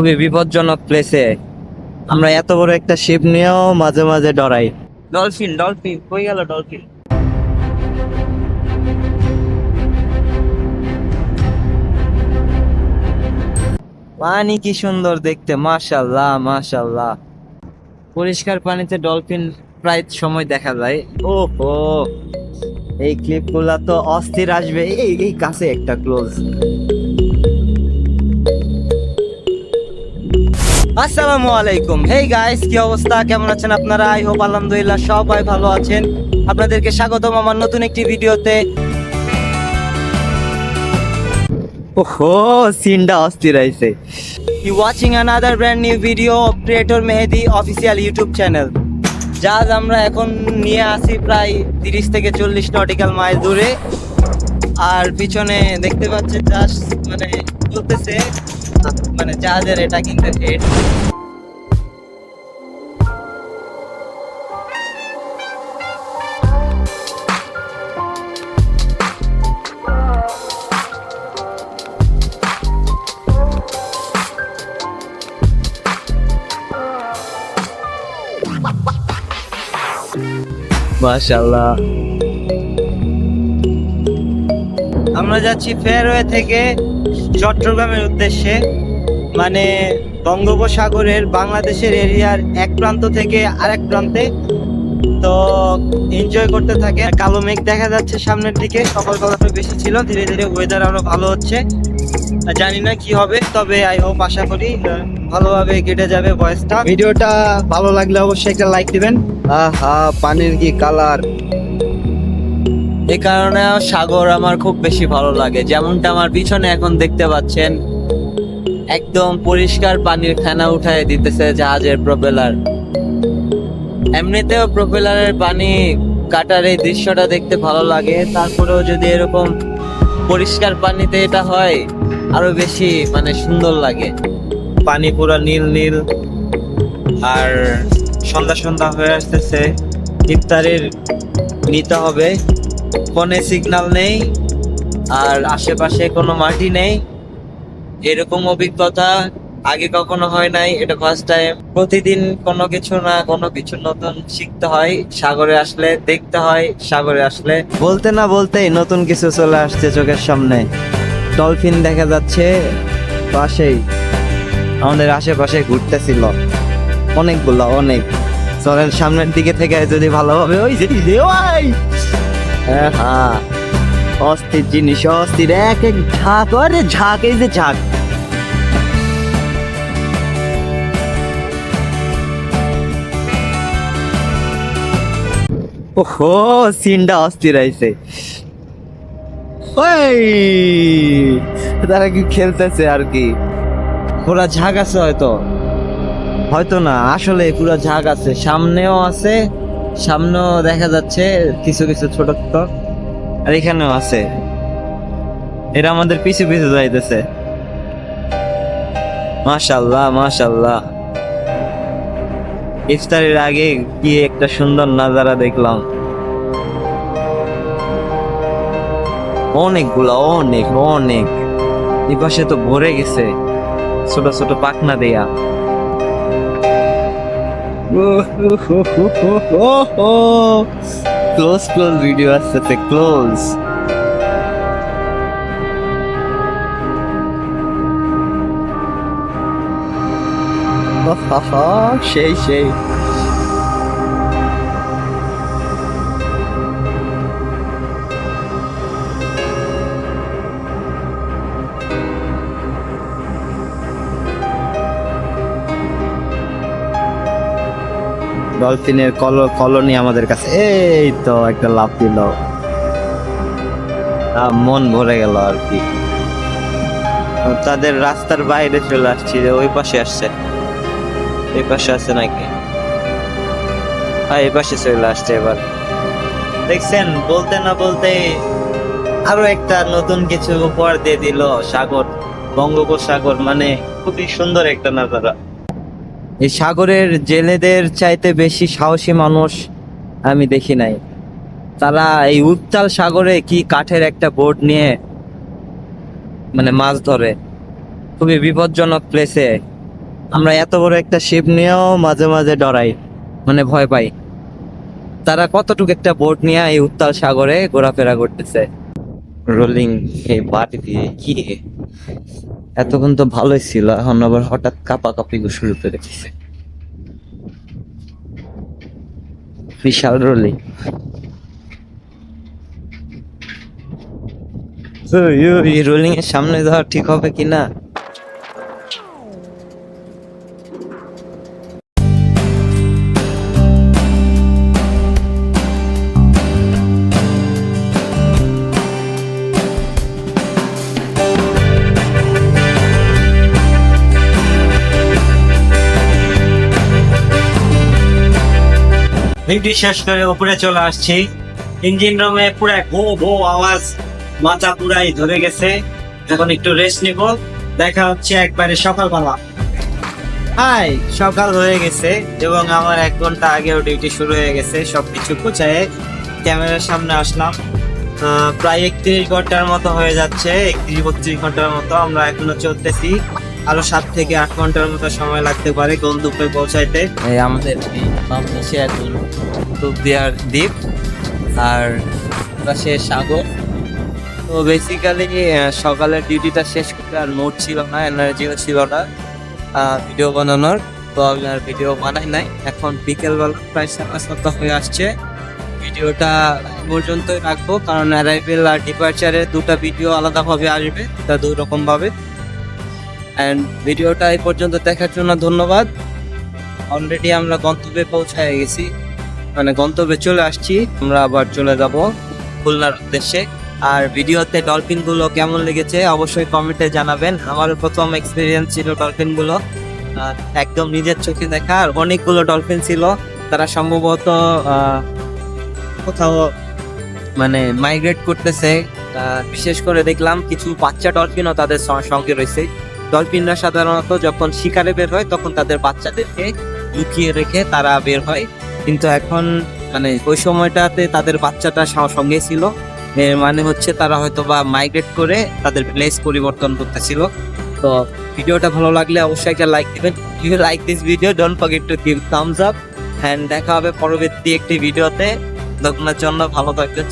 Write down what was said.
খুবই বিপজ্জনক প্লেসে আমরা এত বড় একটা শিপ নিয়েও মাঝে মাঝে ডরাই। ডলফিন ডলফিন কই গেল ডলফিন পানি কি সুন্দর দেখতে মাশাল্লাহ মাশাল্লাহ পরিষ্কার পানিতে ডলফিন প্রায় সময় দেখা যায়। ও হো এই ক্লিপগুলা তো অস্থির আসবে। এই এই কাছে একটা ক্লোজ আসসালামু আলাইকুম। হেই গাইস কি অবস্থা? কেমন আছেন আপনারা? আই হোপ আলহামদুলিল্লাহ সবাই ভালো আছেন। আপনাদেরকে স্বাগতম আমার নতুন একটি ভিডিওতে। ওহো সিনটা অস্থির আইছে you watching another brand new video of creator Mehedi official YouTube channel জাহাজ আমরা এখন নিয়ে আসি প্রায় তিরিশ থেকে চল্লিশ নটিক্যাল মাইল দূরে। আর পিছনে দেখতে পাচ্ছেন জাস্ট মানে চলতেছে। মানে জাহাজের এটা কিন্তু হেড মাশাল্লাহ আমরা যাচ্ছি ফেরওয়ে থেকে চট্টগ্রামের উদ্দেশ্যে মানে বঙ্গোপসাগরের বাংলাদেশের এরিয়ার এক প্রান্ত থেকে আরেক প্রান্তে, তো এনজয় করতে থাকে। কালো মেঘ দেখা যাচ্ছে সামনের দিকে সকালবেলা একটু বেশি ছিল, ধীরে ধীরে ওয়েদার আরও ভালো হচ্ছে। জানি না কি হবে, তবে আই হোপ আশা করি, ভালোভাবে কেটে যাবে ভয়েসটা ভিডিওটা ভালো লাগলে অবশ্যই একটা লাইক দিবেন। আহা, পানির কি কালার এই কারণে সাগর আমার খুব বেশি ভালো লাগে। যেমনটা আমার পিছনে এখন দেখতে পাচ্ছেন, একদম পরিষ্কার পানির খানা উঠায় দিতেছে জাহাজের প্রপেলার। এমনিতেও প্রপেলারের পানি কাটার এই দৃশ্যটা দেখতে ভালো লাগে। তারপরেও যদি এরকম পরিষ্কার পানিতে এটা হয়, আরও বেশি মানে সুন্দর লাগে। পানি পুরো নীল নীল, আর সন্ধ্যা সন্ধ্যা হয়ে আসতেছে। ইফতারির নিতে হবে। ফোনে সিগন্যাল নেই, আর আশেপাশে কোনো মাটি নেই। এরকম অভিজ্ঞতা আগে কখনো হয় নাই, এটা ফার্স্ট টাইম প্রতিদিন কোনো কিছু না, কোনো কিছু নতুন শিখতে হয়, সাগরে আসলে দেখতে হয়, সাগরে আসলে। বলতে না বলতেই নতুন কিছু চলে আসছে চোখের সামনে। ডলফিন দেখা যাচ্ছে পাশেই, আমাদের আশেপাশে ঘুরতেছিল। অনেকগুলো, অনেক। চলেন সামনের দিকে থেকে যদি ভালোভাবে ওই যে হ্যাঁ হ্যাঁ। অস্থির জিনিস, অস্থির। এক এক ঝাঁক, আরে ঝাঁক, এই যে ঝাঁক। ওহো, সিনটা অস্থির আইছে ওই, তারা কি খেলতেছে আর কি? পুরা ঝাঁক আছে হয়তো। হয়তো না, আসলে পুরো ঝাঁক আছে। সামনেও আছে। সামনেও দেখা যাচ্ছে কিছু কিছু ছোট ছোট আর এখানেও আছে। এরা আমাদের পিছু পিছু যাইতেছে। মাশাল্লাহ মাশাল্লাহ ইফতারের আগে কি একটা সুন্দর নাজারা দেখলাম। অনেকগুলা, অনেক অনেক। এই পাশে তো ভরে গেছে। ছোট ছোট পাখনা দেয়া। ক্লোজ ক্লোজ ভিডিও আসতেছে ক্লোজ সেই সেই ডলফিনের কল, কলোনি আমাদের কাছে। এই তো একটা লাভ দিল। মন ভরে গেল আর কি। তাদের রাস্তার বাইরে চলে আসছি ওই পাশে আসছে। এই পাশে আছে নাকি? হ্যাঁ এই পাশে চলে আসছে এবার। দেখছেন, বলতে না বলতে আরও একটা নতুন কিছু উপহার দিয়ে দিল সাগর, বঙ্গোপসাগর মানে খুবই সুন্দর একটা নাজারা। এই সাগরের জেলেদের চাইতে বেশি সাহসী মানুষ আমি দেখি নাই। তারা এই উত্তাল সাগরে কি কাঠের একটা বোট নিয়ে মানে মাছ ধরে? খুবই বিপজ্জনক প্লেসে আমরা এত বড় একটা শিপ নিয়েও মাঝে মাঝে ডরাই মানে ভয় পাই। তারা কতটুকু একটা বোট নিয়ে এই উত্তাল সাগরে ঘোরাফেরা করতেছে? রোলিং এই বাট দিয়ে কি? এতক্ষণ তো ভালোই ছিল এখন আবার হঠাৎ কাপা কাপি শুরু করে দিছে। বিশাল রোলিং। এই রোলিং এর সামনে যাওয়া ঠিক হবে কিনা? ডিউটি শেষ করে উপরে চলে আসছি। ইঞ্জিন রুমে পুরো ভো ভো আওয়াজ, মাথা পুরাই ধরে গেছে। এখন একটু রেস্ট নিব। দেখা হচ্ছে একবারে সকালবেলা হাই, সকাল হয়ে গেছে এবং আমার এক ঘণ্টা আগেও ডিউটি শুরু হয়ে গেছে। সবকিছু গুছায়ে ক্যামেরার সামনে আসলাম। প্রায় একত্রিশ ঘণ্টার মতো হয়ে যাচ্ছে, একত্রিশ বত্রিশ ঘণ্টার মতো আমরা এখনও চলতেছি। আরও সাত থেকে আট ঘণ্টার মতো সময় লাগতে পারে গন্তব্যে পৌঁছাইতে। আমাদের বাংলাদেশে এখন কুতুবদিয়ার দ্বীপ, আর পাশে সাগর। তো বেসিক্যালি সকালের ডিউটিটা শেষ করতে আর মুড ছিল না এনার্জিও ছিল না ভিডিও বানানোর। তো আমি আর ভিডিও বানাই নাই। এখন বিকেলবেলা প্রায় সাড়ে সাতটা হয়ে আসছে। ভিডিওটা পর্যন্তই রাখব, কারণ অ্যারাইভেল আর ডিপার্চারে দুটো ভিডিও আলাদাভাবে আসবে তা দুই রকম ভাবে অ্যান্ড ভিডিওটা এই পর্যন্ত দেখার জন্য ধন্যবাদ। অলরেডি আমরা গন্তব্যে পৌঁছায় গেছি। মানে গন্তব্যে চলে আসছি। আমরা আবার চলে যাব খুলনার উদ্দেশ্যে। আর ভিডিওতে ডলফিনগুলো কেমন লেগেছে অবশ্যই কমেন্টে জানাবেন। আমার প্রথম এক্সপিরিয়েন্স ছিল ডলফিনগুলো। একদম নিজের চোখে দেখা। আর অনেকগুলো ডলফিন ছিল। তারা সম্ভবত কোথাও মানে মাইগ্রেট করতেছে। বিশেষ করে দেখলাম কিছু বাচ্চা ডলফিনও তাদের সঙ্গে রয়েছে। ডলফিনরা সাধারণত যখন শিকারে বের হয়, তখন তাদের বাচ্চাদেরকে লুকিয়ে রেখে তারা বের হয়। কিন্তু এখন মানে ওই সময়টাতে তাদের বাচ্চাটা সঙ্গে ছিল। মানে হচ্ছে তারা হয়তো বা মাইগ্রেট করে তাদের প্লেস পরিবর্তন করতেছিল। তো ভিডিওটা ভালো লাগলে অবশ্যই একটা লাইক দিবেন। You like this video don't forget to give thumbs up and দেখা হবে পরবর্তী একটি ভিডিওতে। তখনের জন্য ভালো থাকবেন।